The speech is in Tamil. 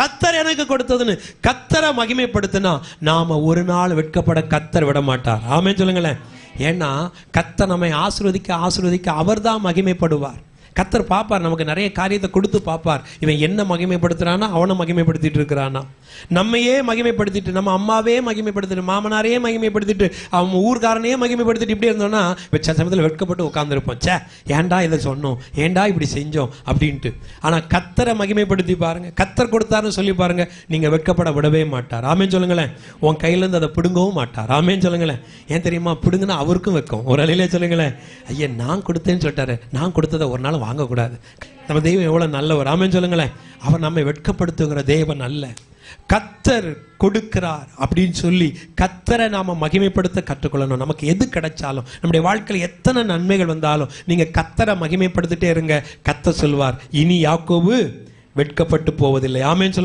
கத்தர் எனக்கு கொடுத்ததுன்னு கத்தரை மகிமைப்படுத்தினா நாம ஒரு நாள் வெட்கப்பட கத்தர் விட மாட்டார் ஆமே சொல்லுங்களேன். ஏன்னா கத்தர் நம்மை ஆசிர்திக்க ஆசிர்வதிக்க அவர் தான் மகிமைப்படுவார். கத்தர் பார்ப்பார் நமக்கு நிறைய காரியத்தை கொடுத்து பார்ப்பார் இவன் என்ன மகிமைப்படுத்துறானா அவனை மகிமைப்படுத்திட்டு இருக்கிறானா. நம்மையே மகிமைப்படுத்திட்டு நம்ம அம்மாவே மகிமைப்படுத்திட்டு மாமனாரையே மகிமைப்படுத்திட்டு அவன் ஊர்காரனையே மகிமைப்படுத்திட்டு இப்படி இருந்தோம்னா வச்ச சமயத்தில் வெட்கப்பட்டு உட்காந்துருப்போம் சே ஏன்டா இதை சொன்னோம்? ஏன்டா இப்படி செஞ்சோம்? அப்படின்ட்டு. ஆனால் கத்தரை மகிமைப்படுத்தி பாருங்க. கத்தர் கொடுத்தாருன்னு சொல்லி பாருங்க. நீங்க வெட்கப்பட விடவே மாட்டார். ஆமேன்னு சொல்லுங்களேன். உன் கையிலேருந்து அதை பிடுங்கவும் மாட்டார். ஆமேன்னு சொல்லுங்களேன். ஏன் தெரியுமா? பிடுங்கினா அவருக்கும் வைக்கும் ஒரு அலையிலே சொல்லுங்களேன். ஐயா நான் கொடுத்தேன்னு சொல்லிட்டாரு. நான் கொடுத்ததை ஒரு நாள் வாங்கக்கூடாது. நம்ம தெய்வம் எவ்வளோ நல்லவர். ஆமேன்னு சொல்லுங்களேன். அவர் நம்மை வெட்கப்படுத்துகிற தேவன் அல்ல. கத்தர் கொடுக்கிறார் அப்படின்னு சொல்லி கத்தரை நாம மகிமைப்படுத்த கற்றுக்கொள்ளணும். நமக்கு எது கிடைச்சாலும் நம்முடைய வாழ்க்கையில் எத்தனை நன்மைகள் வந்தாலும் நீங்க கத்தரை மகிமைப்படுத்திட்டே இருங்க. கத்த சொல்வார் இனி யாக்கோபு வெட்கப்பட்டு போவதில்லை. ஆமேன்னு சொல்லுங்க.